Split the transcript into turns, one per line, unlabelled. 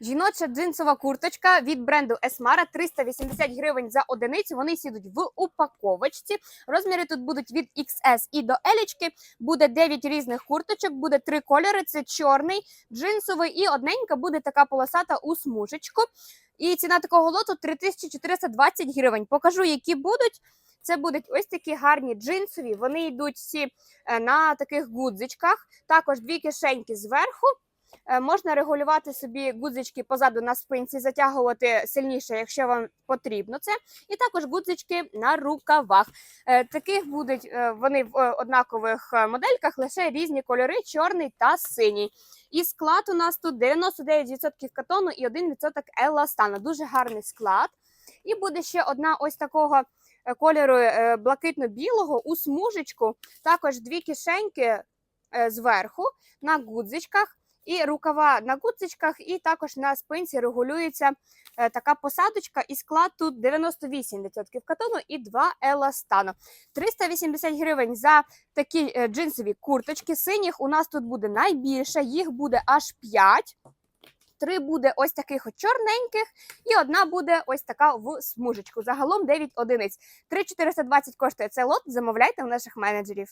Жіноча джинсова курточка від бренду Esmara 380 гривень за одиницю. Вони сідуть в упаковочці. Розміри тут будуть від XS і до Елічки. Буде 9 різних курточок, буде три кольори: це чорний, джинсовий і одненька буде така полосата у смужечку. І ціна такого лоту 3420 гривень. Покажу, які будуть. Це будуть ось такі гарні джинсові. Вони йдуть всі е, на таких гудзичках. Також дві кишеньки зверху. Е, Можна регулювати собі гудзички позаду на спинці, затягувати сильніше, якщо вам потрібно це. І також гудзички на рукавах. Е, Таких будуть е, вони в однакових модельках, лише різні кольори: чорний та синій. І склад у нас тут 99% катону і 1% еластану. Дуже гарний склад. І буде ще одна ось такого кольору блакитно-білого у смужечку. Також дві кишеньки зверху на гудзичках. І рукава на гудзичках, і також на спинці регулюється е, така посадочка. І склад тут 98% катону і 2 еластану. 380 гривень за такі е, джинсові курточки. Синіх у нас тут буде найбільше, їх буде аж 5. Три буде ось таких чорненьких, і одна буде ось така в смужечку. Загалом 9 одиниць. 3420 коштує цей лот. Замовляйте у наших менеджерів.